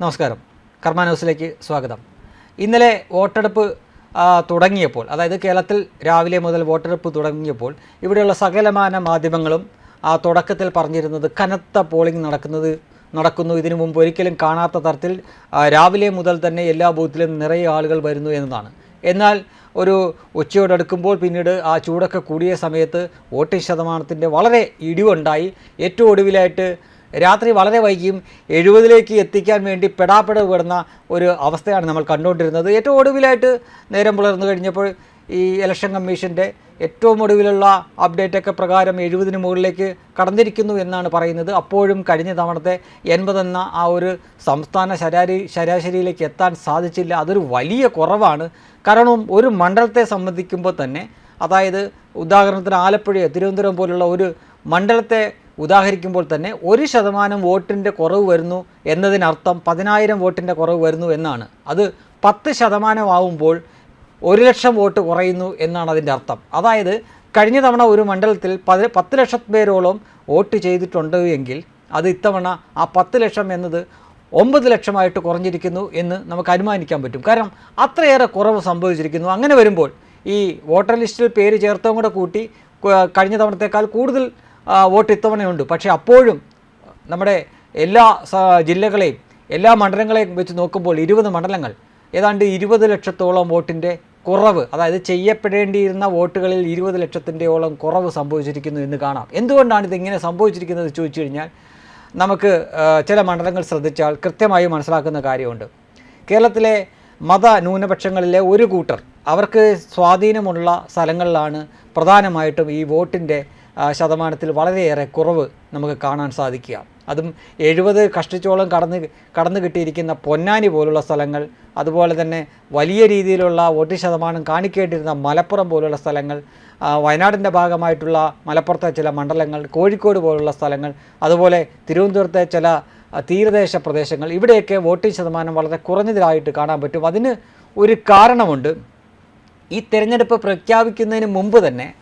നമസ്കാരം. കർമ്മ ന്യൂസിലേക്ക് സ്വാഗതം. ഇന്നലെ വോട്ടെടുപ്പ് തുടങ്ങിയപ്പോൾ അതായത് കേരളത്തിൽ രാവിലെ മുതൽ വോട്ടെടുപ്പ് തുടങ്ങിയപ്പോൾ ഇവിടെയുള്ള സകലമാന മാധ്യമങ്ങളും ആ തുടക്കത്തിൽ പറഞ്ഞിരുന്നത് കനത്ത പോളിംഗ് നടക്കുന്നത് നടക്കുന്നു. ഇതിനു മുമ്പ് ഒരിക്കലും കാണാത്ത തരത്തിൽ രാവിലെ മുതൽ തന്നെ എല്ലാ ബൂത്തിലും നിറയെ ആളുകൾ വരുന്നു എന്നതാണ്. എന്നാൽ ഒരു ഉച്ചയോടടുക്കുമ്പോൾ പിന്നീട് ആ ചൂടൊക്കെ കൂടിയ സമയത്ത് വോട്ടിംഗ് ശതമാനത്തിന്റെ വളരെ ഇടിവുണ്ടായി. ഏറ്റവും ഒടുവിലായിട്ട് രാത്രി വളരെ വൈകിയും എഴുപതിലേക്ക് എത്തിക്കാൻ വേണ്ടി പെടാപ്പെട പെടുന്ന ഒരു അവസ്ഥയാണ് നമ്മൾ കണ്ടുകൊണ്ടിരുന്നത്. ഏറ്റവും ഒടുവിലായിട്ട് നേരം പുലർന്നു കഴിഞ്ഞപ്പോൾ ഈ ഇലക്ഷൻ കമ്മീഷന്റെ ഏറ്റവും ഒടുവിലുള്ള അപ്ഡേറ്റൊക്കെ പ്രകാരം എഴുപതിന് മുകളിലേക്ക് കടന്നിരിക്കുന്നു എന്നാണ് പറയുന്നത്. അപ്പോഴും കഴിഞ്ഞ തവണത്തെ എൺപതെന്ന ആ ഒരു സംസ്ഥാന ശരാരി ശരാശരിയിലേക്ക് എത്താൻ സാധിച്ചില്ല. അതൊരു വലിയ കുറവാണ്. കാരണം ഒരു മണ്ഡലത്തെ സംബന്ധിക്കുമ്പോൾ തന്നെ അതായത് ഉദാഹരണത്തിന് ആലപ്പുഴയോ തിരുവനന്തപുരം പോലുള്ള ഒരു മണ്ഡലത്തെ ഉദാഹരിക്കുമ്പോൾ തന്നെ ഒരു ശതമാനം വോട്ടിന്റെ കുറവ് വരുന്നു എന്നതിനർത്ഥം പതിനായിരം വോട്ടിന്റെ കുറവ് വരുന്നു എന്നാണ്. അത് പത്ത് ശതമാനമാവുമ്പോൾ ഒരു ലക്ഷം വോട്ട് കുറയുന്നു എന്നാണ് അതിന്റെ അർത്ഥം. അതായത് കഴിഞ്ഞ തവണ ഒരു മണ്ഡലത്തിൽ പതി പത്ത് ലക്ഷം പേരോളം വോട്ട് ചെയ്തിട്ടുണ്ട് എങ്കിൽ അത് ഇത്തവണ ആ പത്ത് ലക്ഷം എന്നത് ഒമ്പത് ലക്ഷമായിട്ട് കുറഞ്ഞിരിക്കുന്നു എന്ന് നമുക്ക് അനുമാനിക്കാൻ പറ്റും. കാരണം അത്രയേറെ കുറവ് സംഭവിച്ചിരിക്കുന്നു. അങ്ങനെ വരുമ്പോൾ ഈ വോട്ടർ ലിസ്റ്റിൽ പേര് ചേർത്തവും കൂടെ കൂട്ടി കഴിഞ്ഞ തവണത്തേക്കാൾ കൂടുതൽ വോട്ട് ഇത്തവണയുണ്ട്. പക്ഷേ അപ്പോഴും നമ്മുടെ എല്ലാ ജില്ലകളെയും എല്ലാ മണ്ഡലങ്ങളെയും വെച്ച് നോക്കുമ്പോൾ ഇരുപത് മണ്ഡലങ്ങൾ ഏതാണ്ട് ഇരുപത് ലക്ഷത്തോളം വോട്ടിന്റെ കുറവ് അതായത് ചെയ്യപ്പെടേണ്ടിയിരുന്ന വോട്ടുകളിൽ ഇരുപത് ലക്ഷത്തിന്റെയോളം കുറവ് സംഭവിച്ചിരിക്കുന്നു എന്ന് കാണാം. എന്തുകൊണ്ടാണ് ഇതിങ്ങനെ സംഭവിച്ചിരിക്കുന്നത് ചോദിച്ചു കഴിഞ്ഞാൽ നമുക്ക് ചില മണ്ഡലങ്ങൾ ശ്രദ്ധിച്ചാൽ കൃത്യമായി മനസ്സിലാക്കുന്ന കാര്യമുണ്ട്. കേരളത്തിലെ മത ന്യൂനപക്ഷങ്ങളിലെ ഒരു കൂട്ടർ അവർക്ക് സ്വാധീനമുള്ള സ്ഥലങ്ങളിലാണ് പ്രധാനമായിട്ടും ഈ വോട്ടിന്റെ ശതമാനത്തിൽ വളരെയേറെ കുറവ് നമുക്ക് കാണാൻ സാധിക്കുക. അതും എഴുപത് കഷ്ടിച്ചോളം കടന്ന് കടന്നു കിട്ടിയിരിക്കുന്ന പൊന്നാനി പോലുള്ള സ്ഥലങ്ങൾ അതുപോലെ തന്നെ വലിയ രീതിയിലുള്ള വോട്ട് ശതമാനം കാണിക്കേണ്ടിരുന്ന മലപ്പുറം പോലുള്ള സ്ഥലങ്ങൾ വയനാടിന്റെ ഭാഗമായിട്ടുള്ള മലപ്പുറത്തെ ചില മണ്ഡലങ്ങൾ കോഴിക്കോട് പോലുള്ള സ്ഥലങ്ങൾ അതുപോലെ തിരുവനന്തപുരത്തെ ചില തീരദേശ പ്രദേശങ്ങൾ ഇവിടെയൊക്കെ വോട്ടിംഗ് ശതമാനം വളരെ കുറഞ്ഞതിലായിട്ട് കാണാൻ പറ്റും. അതിന് ഒരു കാരണമുണ്ട്. ഈ തിരഞ്ഞെടുപ്പ് പ്രഖ്യാപിക്കുന്നതിന് മുമ്പ് തന്നെ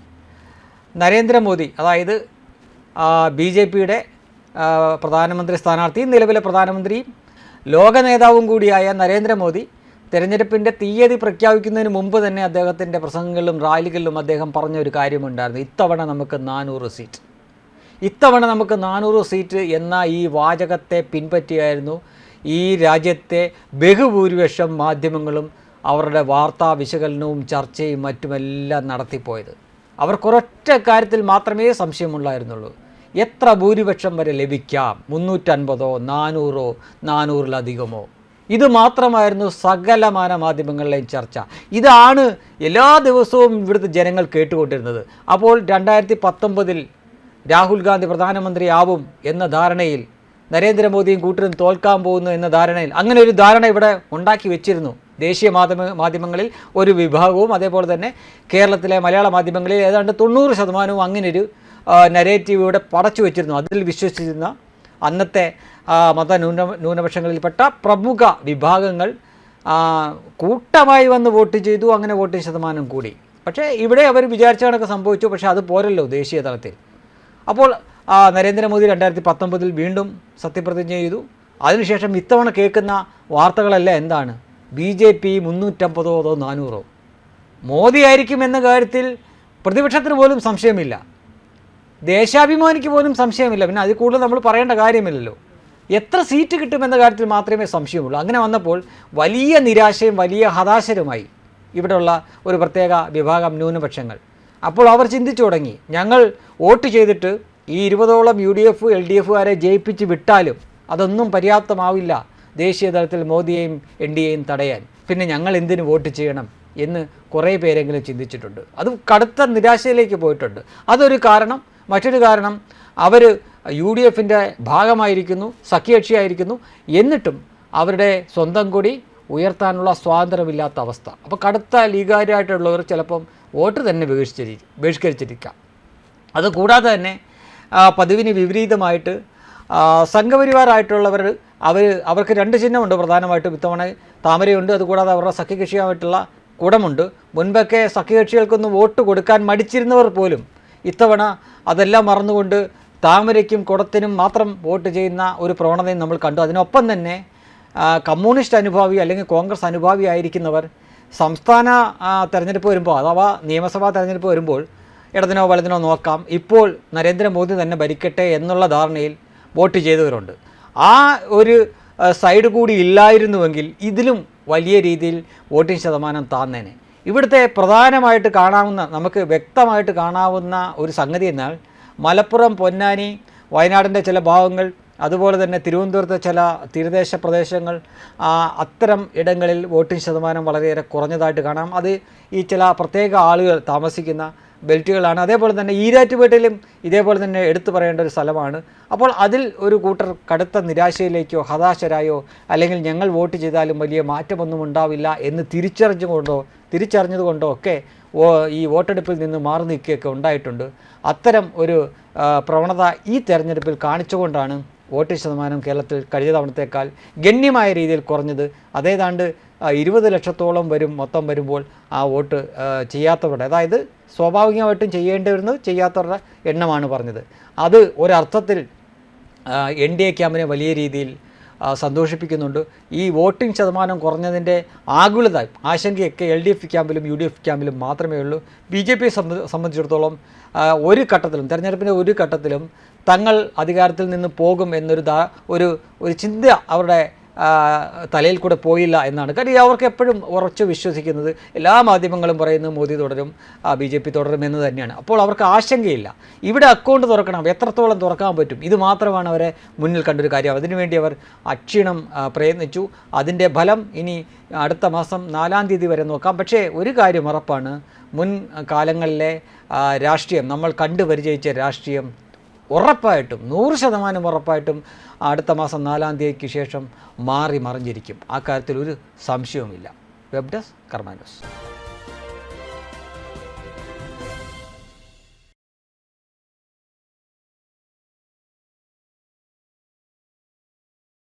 നരേന്ദ്രമോദി അതായത് ബി ജെ പിയുടെ പ്രധാനമന്ത്രി സ്ഥാനാർത്ഥിയും നിലവിലെ പ്രധാനമന്ത്രിയും ലോക നേതാവും കൂടിയായ നരേന്ദ്രമോദി തെരഞ്ഞെടുപ്പിന്റെ തീയതി പ്രഖ്യാപിക്കുന്നതിന് മുമ്പ് തന്നെ അദ്ദേഹത്തിന്റെ പ്രസംഗങ്ങളിലും റാലികളിലും അദ്ദേഹം പറഞ്ഞ ഒരു കാര്യമുണ്ടായിരുന്നു. ഇത്തവണ നമുക്ക് നാനൂറ് സീറ്റ്. ഇത്തവണ നമുക്ക് നാനൂറ് സീറ്റ് എന്ന ഈ വാചകത്തെ പിൻപറ്റിയായിരുന്നു ഈ രാജ്യത്തെ ബഹുഭൂരിപക്ഷം മാധ്യമങ്ങളും അവരുടെ വാർത്താ വിശകലനവും ചർച്ചയും മറ്റുമെല്ലാം നടത്തിപ്പോയത്. അവർക്കൊരൊറ്റ കാര്യത്തിൽ മാത്രമേ സംശയമുള്ളായിരുന്നുള്ളൂ എത്ര ഭൂരിപക്ഷം വരെ ലഭിക്കാം? മുന്നൂറ്റൻപതോ നാനൂറോ നാനൂറിലധികമോ? ഇത് മാത്രമായിരുന്നു സകലമാന മാധ്യമങ്ങളിലെയും ചർച്ച. ഇതാണ് എല്ലാ ദിവസവും ഇവിടുത്തെ ജനങ്ങൾ കേട്ടുകൊണ്ടിരുന്നത്. അപ്പോൾ രണ്ടായിരത്തി പത്തൊമ്പതിൽ രാഹുൽ ഗാന്ധി പ്രധാനമന്ത്രിയാവും എന്ന ധാരണയിൽ നരേന്ദ്രമോദിയും കൂട്ടരും തോൽക്കാൻ പോകുന്നു എന്ന ധാരണയിൽ അങ്ങനെ ഒരു ധാരണ ഇവിടെ ഉണ്ടാക്കി വെച്ചിരുന്നു. ദേശീയ മാധ്യമ മാധ്യമങ്ങളിൽ ഒരു വിഭാഗവും അതേപോലെ തന്നെ കേരളത്തിലെ മലയാള മാധ്യമങ്ങളിൽ ഏതാണ്ട് തൊണ്ണൂറ് ശതമാനവും അങ്ങനൊരു നരേറ്റീവ് ഇവിടെ പടച്ചു വെച്ചിരുന്നു. അതിൽ വിശ്വസിച്ചിരുന്ന അന്നത്തെ മത ന്യൂന ന്യൂനപക്ഷങ്ങളിൽപ്പെട്ട പ്രമുഖ വിഭാഗങ്ങൾ കൂട്ടമായി വന്ന് വോട്ട് ചെയ്തു. അങ്ങനെ വോട്ടിംഗ് ശതമാനം കൂടി. പക്ഷേ ഇവിടെ അവർ വിചാരിച്ച കണക്ക് സംഭവിച്ചു. പക്ഷേ അത് പോരല്ലോ ദേശീയ തലത്തിൽ. അപ്പോൾ നരേന്ദ്രമോദി രണ്ടായിരത്തി പത്തൊമ്പതിൽ വീണ്ടും സത്യപ്രതിജ്ഞ ചെയ്തു. അതിനുശേഷം ഇത്തവണ കേൾക്കുന്ന വാർത്തകളല്ല എന്താണ്? ബി ജെ പി മുന്നൂറ്റമ്പതോ അതോ നാനൂറോ? മോദി ആയിരിക്കും എന്ന കാര്യത്തിൽ പ്രതിപക്ഷത്തിന് പോലും സംശയമില്ല. ദേശാഭിമാനിക്ക് പോലും സംശയമില്ല. പിന്നെ അതിൽ കൂടുതൽ നമ്മൾ പറയേണ്ട കാര്യമില്ലല്ലോ. എത്ര സീറ്റ് കിട്ടുമെന്ന കാര്യത്തിൽ മാത്രമേ സംശയമുള്ളൂ. അങ്ങനെ വന്നപ്പോൾ വലിയ നിരാശയും വലിയ ഹതാശരുമായി ഇവിടെയുള്ള ഒരു പ്രത്യേക വിഭാഗം ന്യൂനപക്ഷങ്ങൾ. അപ്പോൾ അവർ ചിന്തിച്ചു തുടങ്ങി. ഞങ്ങൾ വോട്ട് ചെയ്തിട്ട് ഈ ഇരുപതോളം U D F L D എഫുകാരെ ജയിപ്പിച്ച് വിട്ടാലും അതൊന്നും പര്യാപ്തമാവില്ല ദേശീയ തലത്തിൽ മോദിയെയും എൻ ഡി എയും തടയാൻ. പിന്നെ ഞങ്ങൾ എന്തിന് വോട്ട് ചെയ്യണം എന്ന് കുറേ പേരെങ്കിലും ചിന്തിച്ചിട്ടുണ്ട്. അത് കടുത്ത നിരാശയിലേക്ക് പോയിട്ടുണ്ട്. അതൊരു കാരണം. മറ്റൊരു കാരണം അവർ യു ഡി എഫിന്റെ ഭാഗമായിരിക്കുന്നു സഖ്യകക്ഷിയായിരിക്കുന്നു. എന്നിട്ടും അവരുടെ സ്വന്തം കൂടി ഉയർത്താനുള്ള സ്വാതന്ത്ര്യമില്ലാത്ത അവസ്ഥ. അപ്പോൾ കടുത്ത ലീഗാരായിട്ടുള്ളവർ ചിലപ്പം വോട്ട് തന്നെ ബഹിഷ്കരിച്ചിരി ബഹിഷ്കരിച്ചിരിക്കാം. അതുകൂടാതെ തന്നെ പതിവിന് വിപരീതമായിട്ട് സംഘപരിവാറായിട്ടുള്ളവർ അവർ അവർക്ക് രണ്ട് ചിഹ്നമുണ്ട് പ്രധാനമായിട്ടും. ഇത്തവണ താമരയുണ്ട് അതുകൂടാതെ അവരുടെ സഖ്യകക്ഷിയായിട്ടുള്ള കുടമുണ്ട്. മുൻപൊക്കെ സഖ്യകക്ഷികൾക്കൊന്ന് വോട്ട് കൊടുക്കാൻ മടിച്ചിരുന്നവർ പോലും ഇത്തവണ അതെല്ലാം മറന്നുകൊണ്ട് താമരയ്ക്കും കുടത്തിനും മാത്രം വോട്ട് ചെയ്യുന്ന ഒരു പ്രവണതയും നമ്മൾ കണ്ടു. അതിനൊപ്പം തന്നെ കമ്മ്യൂണിസ്റ്റ് അനുഭാവി അല്ലെങ്കിൽ കോൺഗ്രസ് അനുഭാവി ആയിരിക്കുന്നവർ സംസ്ഥാന തെരഞ്ഞെടുപ്പ് വരുമ്പോൾ അഥവാ നിയമസഭാ തെരഞ്ഞെടുപ്പ് വരുമ്പോൾ ഇടതിനോ വലതിനോ നോക്കാം. ഇപ്പോൾ നരേന്ദ്രമോദി തന്നെ ഭരിക്കട്ടെ എന്നുള്ള ധാരണയിൽ വോട്ട് ചെയ്തവരുണ്ട്. ആ ഒരു സൈഡ് കൂടി ഇല്ലായിരുന്നുവെങ്കിൽ ഇതിലും വലിയ രീതിയിൽ വോട്ടിംഗ് ശതമാനം താന്നേനെ. ഇവിടുത്തെ പ്രധാനമായിട്ട് കാണാവുന്ന നമുക്ക് വ്യക്തമായിട്ട് കാണാവുന്ന ഒരു സംഗതി എന്നാൽ മലപ്പുറം പൊന്നാനി വയനാടിന്റെ ചില ഭാഗങ്ങൾ അതുപോലെ തന്നെ തിരുവനന്തപുരത്തെ ചില തീരദേശ പ്രദേശങ്ങൾ അത്തരം ഇടങ്ങളിൽ വോട്ടിംഗ് ശതമാനം വളരെയേറെ കുറഞ്ഞതായിട്ട് കാണാം. അത് ഈ ചില പ്രത്യേക ആളുകൾ താമസിക്കുന്ന ബെൽറ്റുകളാണ്. അതേപോലെ തന്നെ ഈരാറ്റുപേട്ടയിലും ഇതേപോലെ തന്നെ എടുത്തു പറയേണ്ട ഒരു സ്ഥലമാണ്. അപ്പോൾ അതിൽ ഒരു കൂട്ടർ കടുത്ത നിരാശയിലേക്കോ ഹതാശരായോ അല്ലെങ്കിൽ ഞങ്ങൾ വോട്ട് ചെയ്താലും വലിയ മാറ്റമൊന്നും ഉണ്ടാവില്ല എന്ന് തിരിച്ചറിഞ്ഞുകൊണ്ടോ തിരിച്ചറിഞ്ഞതുകൊണ്ടോ ഒക്കെ ഈ വോട്ടെടുപ്പിൽ നിന്ന് മാറി നിൽക്കുകയൊക്കെ ഉണ്ടായിട്ടുണ്ട്. അത്തരം ഒരു പ്രവണത ഈ തെരഞ്ഞെടുപ്പിൽ കാണിച്ചുകൊണ്ടാണ് വോട്ട് ശതമാനം കേരളത്തിൽ കഴിഞ്ഞ തവണത്തേക്കാൾ ഗണ്യമായ രീതിയിൽ കുറഞ്ഞത്. അതേതാണ്ട് ഇരുപത് ലക്ഷത്തോളം വരും മൊത്തം വരുമ്പോൾ ആ വോട്ട് ചെയ്യാത്തവരുടെ. അതായത് സ്വാഭാവികമായിട്ടും ചെയ്യേണ്ടി വരുന്നത് ചെയ്യാത്തവരുടെ എണ്ണമാണ് പറഞ്ഞത്. അത് ഒരർത്ഥത്തിൽ എൻ ഡി എ ക്യാമ്പിനെ വലിയ രീതിയിൽ സന്തോഷിപ്പിക്കുന്നുണ്ട്. ഈ വോട്ടിംഗ് ശതമാനം കുറഞ്ഞതിന്റെ ആകുലത ആശങ്കയൊക്കെ എൽ ഡി എഫ് ക്യാമ്പിലും യു ഡി എഫ് ക്യാമ്പിലും മാത്രമേ ഉള്ളൂ. ബി ജെ പിയെ സംബന്ധിച്ചിടത്തോളം ഒരു ഘട്ടത്തിലും തെരഞ്ഞെടുപ്പിന്റെ ഒരു ഘട്ടത്തിലും തങ്ങൾ അധികാരത്തിൽ നിന്ന് പോകും എന്നൊരു ഒരു ഒരു ചിന്ത അവരുടെ തലയിൽ കൂടെ പോയില്ല എന്നാണ്. കാര്യം അവർക്ക് എപ്പോഴും ഉറച്ചു വിശ്വസിക്കുന്നത്. എല്ലാ മാധ്യമങ്ങളും പറയുന്നത് മോദി തുടരും ബി ജെ പി തുടരും എന്ന് തന്നെയാണ്. അപ്പോൾ അവർക്ക് ആശങ്കയില്ല. ഇവിടെ അക്കൗണ്ട് തുറക്കണം എത്രത്തോളം തുറക്കാൻ പറ്റും? ഇത് മാത്രമാണ് അവരെ മുന്നിൽ കണ്ടൊരു കാര്യം. അതിനുവേണ്ടി അവർ അക്ഷീണം പ്രയത്നിച്ചു. അതിന്റെ ഫലം ഇനി അടുത്ത മാസം നാലാം തീയതി വരെ നോക്കാം. പക്ഷേ ഒരു കാര്യം ഉറപ്പാണ്. മുൻ കാലങ്ങളിലെ രാഷ്ട്രീയം നമ്മൾ കണ്ടു പരിചയിച്ച രാഷ്ട്രീയം ഉറപ്പായിട്ടും നൂറ് ശതമാനം ഉറപ്പായിട്ടും അടുത്ത മാസം നാലാം തീയതിക്ക് ശേഷം മാറി മറിഞ്ഞിരിക്കും. ആ കാര്യത്തിൽ ഒരു സംശയവുമില്ല. Web desk കർമാനോസ്